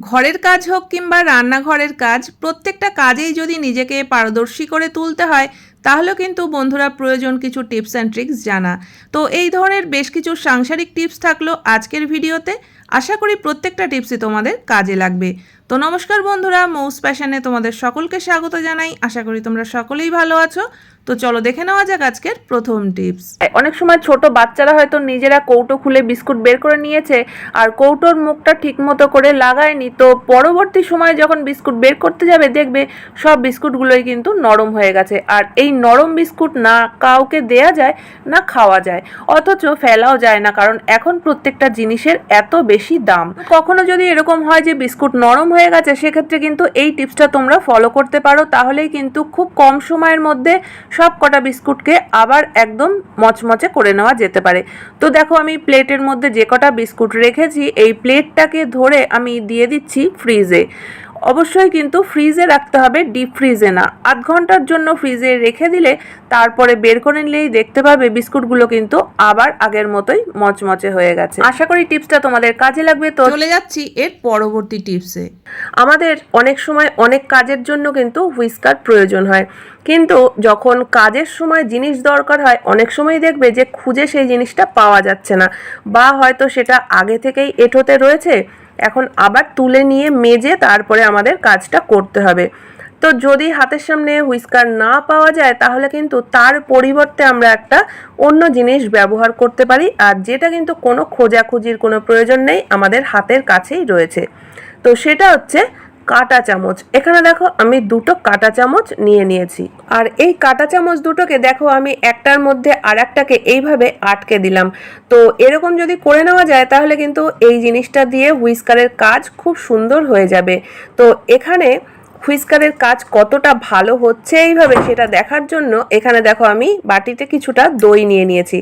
ঘরের কাজ হোক কিংবা রান্নাঘরের কাজ, প্রত্যেকটা কাজেই যদি নিজেকে পারদর্শী করে তুলতে হয়, তাহলেও কিন্তু বন্ধুরা প্রয়োজন কিছু টিপস অ্যান্ড ট্রিক্স জানা। তো এই ধরনের বেশ কিছু সাংসারিক টিপস থাকল আজকের ভিডিওতে। আশা করি প্রত্যেকটা টিপসই তোমাদের কাজে লাগবে। তো নমস্কার বন্ধুরা, মৌস প্যাশনে তোমাদের সকলকে স্বাগত জানাই। আশা করি তোমরা সকলেই ভালো আছো। তো চলো দেখে নেওয়া যাক আজকের প্রথম টিপস। অনেক সময় ছোট বাচ্চারা হয়তো নিজেরা কৌটো খুলে বিস্কুট বের করে নিয়েছে আর কৌটোর মুখটা ঠিক মতো করে লাগায়নি, তো পরবর্তী সময় যখন বিস্কুট বের করতে যাবে, দেখবে সব বিস্কুটগুলোই কিন্তু নরম হয়ে গেছে। আর এই নরম বিস্কুট না কাউকে দেয়া যায়, না খাওয়া যায়, অথচ ফেলাও যায় না, কারণ এখন প্রত্যেকটা জিনিসের এত বেশি দাম। কখনো যদি এরকম হয় যে বিস্কুট নরম হয়ে গেছে, সেক্ষেত্রে কিন্তু এই টিপসটা তোমরা ফলো করতে পারো। তাহলেই কিন্তু খুব কম সময়ের মধ্যে সব কটা বিস্কুটকে আবার একদম মচমচে করে নেওয়া যেতে পারে। তো দেখো, আমি প্লেটের মধ্যে যে কটা বিস্কুট রেখেছি, এই প্লেটটাকে ধরে আমি দিয়ে দিচ্ছি ফ্রিজে অবশ্যই কিন্তু ফ্রিজে রাখতে হবে ডিপ ফ্রিজে না। আধ ঘণ্টার জন্য ফ্রিজে রেখে দিলে তারপরে বের করে নিলেই দেখতে পাবে বিস্কুটগুলো কিন্তু আবার আগের মতোই মচমচে হয়ে গেছে। আশা করি টিপসটা তোমাদের কাজে লাগবে তো চলে যাচ্ছি এর পরবর্তী টিপসে আমাদের অনেক সময় অনেক কাজের জন্য কিন্তু হুইস্কার প্রয়োজন হয়। কিন্তু যখন কাজের সময় জিনিস দরকার হয় অনেক সময় দেখবে যে খুঁজে সেই জিনিসটা পাওয়া যাচ্ছে না। বা হয়তো সেটা আগে থেকেই এঁঠোতে রয়েছে এখন আবার তুলে নিয়ে মেজে তারপরে আমাদের কাজটা করতে হবে। তো যদি হাতের সামনে হুইস্কার না পাওয়া যায়, তাহলে কিন্তু তার পরিবর্তে আমরা একটা অন্য জিনিস ব্যবহার করতে পারি, আর যেটা কিন্তু কোনো খোঁজাখুঁজির কোনো প্রয়োজন নেই, আমাদের হাতের কাছেই রয়েছে। তো সেটা হচ্ছে কাঁটা চামচ। এখানে দেখো, আমি দুটো কাঁটা চামচ নিয়ে নিয়েছি। আর এই কাঁটা চামচ দুটোকে দেখো, আমি একটার মধ্যে আর একটাকে এইভাবে আটকে দিলাম। তো এরকম যদি করে নেওয়া যায়, তাহলে কিন্তু এই জিনিসটা দিয়ে হুইস্কারের কাজ খুব সুন্দর হয়ে যাবে। তো এখানে হুইস্কারের কাজ কতটা ভালো হচ্ছে এইভাবে সেটা দেখার জন্য এখানে দেখো, আমি বাটিতে কিছুটা দই নিয়ে নিয়েছি।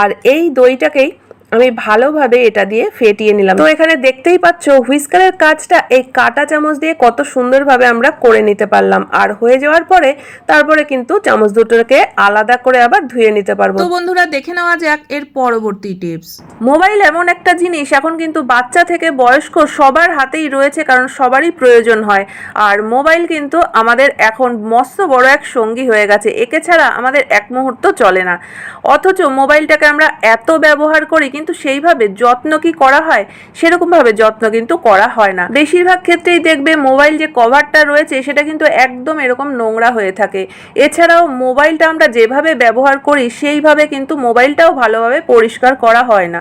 আর এই দইটাকেই আমি ভালোভাবে এটা দিয়ে ফেটিয়ে নিলাম। তো এখানে দেখতেই পাচ্ছ হুইস্কারের কাজটা এই কাটা চামচ দিয়ে কত সুন্দরভাবে আমরা করে নিতে পারলাম। আর হয়ে যাওয়ার পরে তারপরে কিন্তু চামচ দুটোকে আলাদা করে আবার ধুয়ে নিতে পারব। তো বন্ধুরা দেখে নেওয়া যাক এর পরবর্তী টিপস। মোবাইল এমন একটা জিনিস এখন কিন্তু বাচ্চা থেকে বয়স্ক সবার হাতেই রয়েছে কারণ সবারই প্রয়োজন হয়। আর মোবাইল কিন্তু আমাদের এখন মস্ত বড় এক সঙ্গী হয়ে গেছে। একে ছাড়া আমাদের এক মুহূর্ত চলে না। অথচ মোবাইলটাকে আমরা এত ব্যবহার করি কিন্তু সেইভাবে যত্ন কি করা হয়? সেরকমভাবে যত্ন কিন্তু করা হয় না। বেশিরভাগ ক্ষেত্রেই দেখবে মোবাইল যে কভারটা রয়েছে, সেটা কিন্তু একদম এরকম নোংরা হয়ে থাকে। এছাড়াও মোবাইলটা আমরা যেভাবে ব্যবহার করি, সেইভাবে কিন্তু মোবাইলটাও ভালোভাবে পরিষ্কার করা হয় না।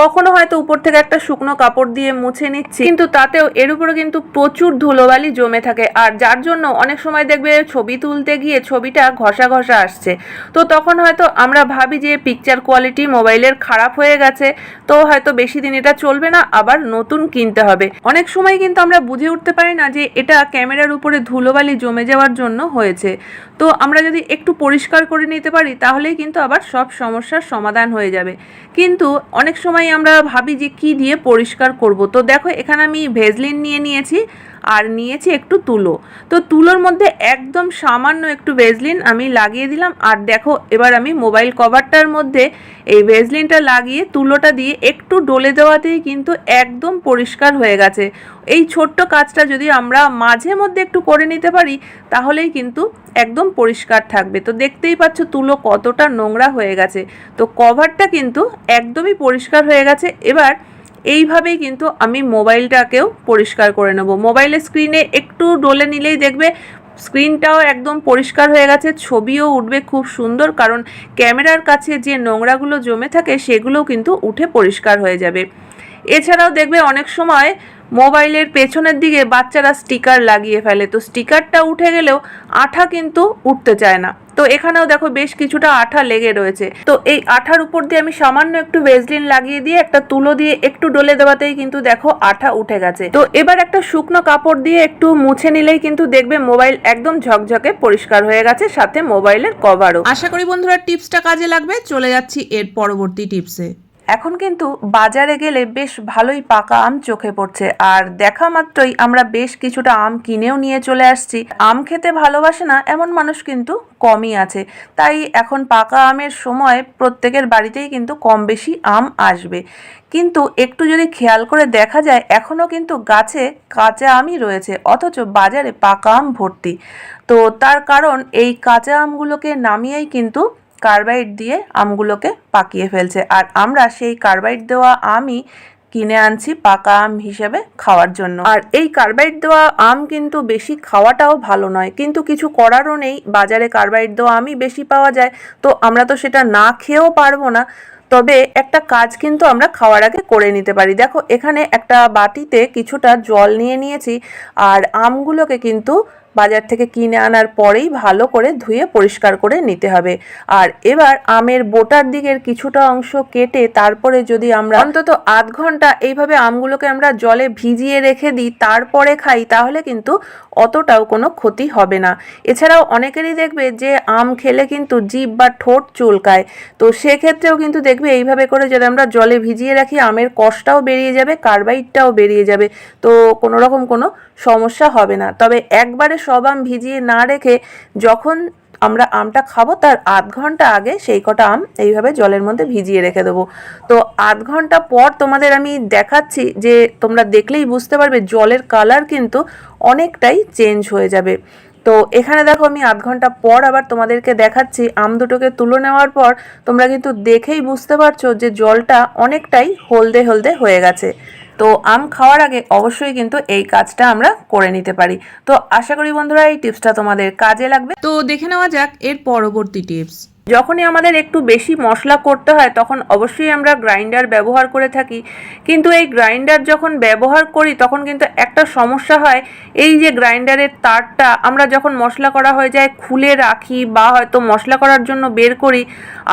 কখনো হয়তো উপর থেকে একটা শুকনো কাপড় দিয়ে মুছে নিচ্ছি, কিন্তু তাতেও এর উপরে কিন্তু প্রচুর ধুলোবালি জমে থাকে। আর যার জন্য অনেক সময় দেখবে ছবি তুলতে গিয়ে ছবিটা ঘষা ঘষা আসছে। তো তখন হয়তো আমরা ভাবি যে পিকচার কোয়ালিটি মোবাইলের খারাপ হয়ে গেছে। তো হয়তো বেশি দিন এটা চলবে না, আবার নতুন কিনতে হবে। অনেক সময় কিন্তু আমরা বুঝে উঠতে পারি না যে এটা ক্যামেরার উপরে ধুলোবালি জমে যাওয়ার জন্য হয়েছে। তো আমরা যদি একটু পরিষ্কার করে নিতে পারি, তাহলেই কিন্তু আবার সব সমস্যার সমাধান হয়ে যাবে। কিন্তু অনেক সময় আমরা ভাবি যে কি দিয়ে পরিষ্কার করব? তো দেখো, এখানে আমি ভেজলিন নিয়ে নিয়েছি। আর নিয়েছি একটু তুলো। তো তুলোর মধ্যে একদম সামান্য একটু ভেজলিন আমি লাগিয়ে দিলাম। আর দেখো, এবার আমি মোবাইল কভারটার মধ্যে এই ভেজলিনটা লাগিয়ে তুলোটা দিয়ে একটু ডলে দেওয়াতেই কিন্তু একদম পরিষ্কার হয়ে গেছে। এই ছোট্ট কাজটা যদি আমরা মাঝে মধ্যে একটু করে নিতে পারি, তাহলেই কিন্তু একদম পরিষ্কার থাকবে। তো দেখতেই পাচ্ছ তুলো কতটা নোংরা হয়ে গেছে। তো কভারটা কিন্তু একদমই পরিষ্কার হয়ে গেছে। এবার এইভাবেই কিন্তু আমি মোবাইলটাকেও পরিষ্কার করে নেব। মোবাইলের স্ক্রিনে একটু ডলে নিলেই দেখবে স্ক্রিনটাও একদম পরিষ্কার হয়ে গেছে, ছবিও উঠবে খুব সুন্দর, কারণ ক্যামেরার কাছে যে নোংরাগুলো জমে থাকে সেগুলোও কিন্তু উঠে পরিষ্কার হয়ে যাবে। এছাড়াও দেখবে অনেক সময় মোবাইলের পেছনের দিকে বাচ্চারা স্টিকার লাগিয়ে ফেলে, তো স্টিকারটা উঠে গেলেও আঠা কিন্তু উঠতে চায় না। তো এখানেও দেখো বেশ কিছুটা আঠা লেগে রয়েছে। তো এই আঠার উপর দিয়ে আমি সামান্য একটু ভেজলিন লাগিয়ে দিয়ে একটা তুলো দিয়ে একটু ডলে দেওয়াতেই কিন্তু দেখো আঠা উঠে গেছে। তো এবার একটা শুকনো কাপড় দিয়ে একটু মুছে নিলেই কিন্তু দেখবে মোবাইল একদম ঝকঝকে পরিষ্কার হয়ে গেছে, সাথে মোবাইলের কভারও আশা করি বন্ধুরা টিপসটা কাজে লাগবে, চলে যাচ্ছি এর পরবর্তী টিপসে এখন কিন্তু বাজারে গেলে বেশ ভালোই পাকা আম চোখে পড়ছে। আর দেখা মাত্রই আমরা বেশ কিছুটা আম কিনেও নিয়ে চলে আসছি। আম খেতে ভালোবাসে না এমন মানুষ কিন্তু কমই আছে। তাই এখন পাকা আমের সময় প্রত্যেকের বাড়িতেই কিন্তু কম বেশি আম আসবে। কিন্তু একটু যদি খেয়াল করে দেখা যায় এখনও কিন্তু গাছে কাঁচা আমই রয়েছে, অথচ বাজারে পাকা আম ভর্তি। তো তার কারণ এই কাঁচা আমগুলোকে নামিয়েই কিন্তু কার্বাইড দিয়ে আমগুলোকে পাকিয়ে ফেলছে। আর আমরা সেই কার্বাইড দেওয়া আমই কিনে আনছি পাকা আম হিসেবে খাওয়ার জন্য। আর এই কার্বাইড দেওয়া আম কিন্তু বেশি খাওয়াটাও ভালো নয়। কিন্তু কিছু করারও নেই। বাজারে কার্বাইড দেওয়া আমই বেশি পাওয়া যায়। তো আমরা তো সেটা না খেয়েও পারব না। তবে একটা কাজ কিন্তু আমরা খাওয়ার আগে করে নিতে পারি। দেখো, এখানে একটা বাটিতে কিছুটা জল নিয়ে নিয়েছি। আর আমগুলোকে কিন্তু বাজার থেকে কিনে আনার পরেই ভালো করে ধুয়ে পরিষ্কার করে নিতে হবে। আর এবার আমের বোটার দিকের কিছুটা অংশ কেটে তারপরে যদি আমরা অন্তত আধ ঘণ্টা এইভাবে আমগুলোকে আমরা জলে ভিজিয়ে রেখে দিই, তারপরে খাই, তাহলে কিন্তু অতটাও কোনো ক্ষতি হবে না। এছাড়াও অনেকেরই দেখবে যে আম খেলে কিন্তু জিভ বা ঠোঁট চুলকায়। তো সেক্ষেত্রেও কিন্তু দেখবে এইভাবে করে যদি আমরা জলে ভিজিয়ে রাখি, আমের কষটাও বেরিয়ে যাবে, কার্বাইডটাও বেরিয়ে যাবে। তো কোনো রকম কোনো সমস্যা হবে না। তবে একবারে সব আম ভিজিয়ে না রেখে যখন আমরা আমটা খাব, তার আধ ঘণ্টা আগে সেই কটা আম এইভাবে জলের মধ্যে ভিজিয়ে রেখে দেবো। তো আধ ঘণ্টা পর তোমাদের আমি দেখাচ্ছি যে তোমরা দেখলেই বুঝতে পারবে জলের কালার কিন্তু অনেকটাই চেঞ্জ হয়ে যাবে। তো এখানে দেখো আমি আধ ঘণ্টা পর আবার তোমাদেরকে দেখাচ্ছি, আম দুটোকে তুলে নেওয়ার পর তোমরা কিন্তু দেখেই বুঝতে পারছ যে জলটা অনেকটাই হলদে হলদে হয়ে গেছে। তো আম খাওয়ার আগে অবশ্যই কিন্তু এই কাজটা আমরা করে নিতে পারি। তো আশা করি বন্ধুরা এই টিপসটা তোমাদের কাজে লাগবে। তো দেখে নেওয়া যাক এর পরবর্তী টিপস যখনই আমাদের একটু বেশি মশলা করতে হয়, তখন অবশ্যই আমরা গ্রাইন্ডার ব্যবহার করে থাকি। কিন্তু এই গ্রাইন্ডার যখন ব্যবহার করি, তখন কিন্তু একটা সমস্যা হয়, এই যে গ্রাইন্ডারের তারটা আমরা যখন মশলা করা হয়ে যায়, খুলে রাখি বা হয়তো মশলা করার জন্য বের করি,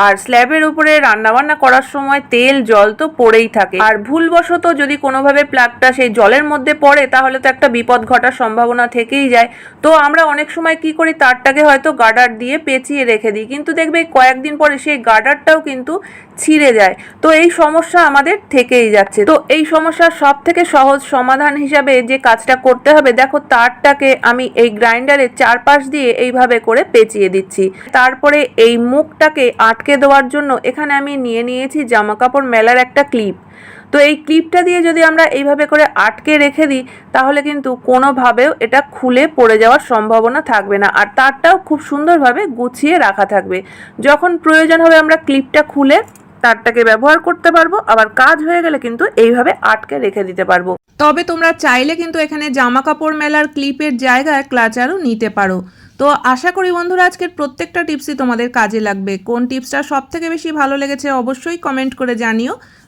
আর স্ল্যাবের উপরে রান্নাবান্না করার সময় তেল, জল তো পড়েই থাকে। আর ভুলবশত যদি কোনোভাবে প্লাগটা সেই জলের মধ্যে পড়ে, তাহলে তো একটা বিপদ ঘটার সম্ভাবনা থেকেই যায়। তো আমরা অনেক সময় কি করি, তারটাকে হয়তো গার্ডার দিয়ে পেঁচিয়ে রেখে দিই। কিন্তু দেখবে কয়েকদিন পরে সেই গার্ডারটাও কিন্তু ছিঁড়ে যায়। তো এই সমস্যা আমাদের থেকেই যাচ্ছে। তো এই সমস্যার সব থেকে সহজ সমাধান হিসাবে যে কাজটা করতে হবে, দেখো তারটাকে আমি এই গ্রাইন্ডারের চারপাশ দিয়ে এইভাবে করে পেঁচিয়ে দিচ্ছি। তারপরে এই মুখটাকে আটকে দেওয়ার জন্য এখানে আমি নিয়ে নিয়েছি জামা কাপড় মেলার একটা ক্লিপ। তো এই ক্লিপটা দিয়ে যদি আমরা এইভাবে করে আটকে রেখে দিই, তাহলে কিন্তু কোনোভাবেও এটা খুলে পড়ে যাওয়ার সম্ভাবনা থাকবে না। আর তারটাও খুব সুন্দরভাবে গুছিয়ে রাখা থাকবে। যখন প্রয়োজন হবে আমরা ক্লিপটা খুলে তারটাকে ব্যবহার করতে পারব, আবার কাজ হয়ে গেলে কিন্তু এইভাবে আটকে রেখে দিতে পারব। তবে তোমরা চাইলে কিন্তু এখানে জামা কাপড় মেলার ক্লিপের জায়গায় ক্লাচারও নিতে পারো। তো আশা করি বন্ধুরা আজকের প্রত্যেকটা টিপসই তোমাদের কাজে লাগবে। কোন টিপসটা সব থেকে বেশি ভালো লেগেছে অবশ্যই কমেন্ট করে জানিও।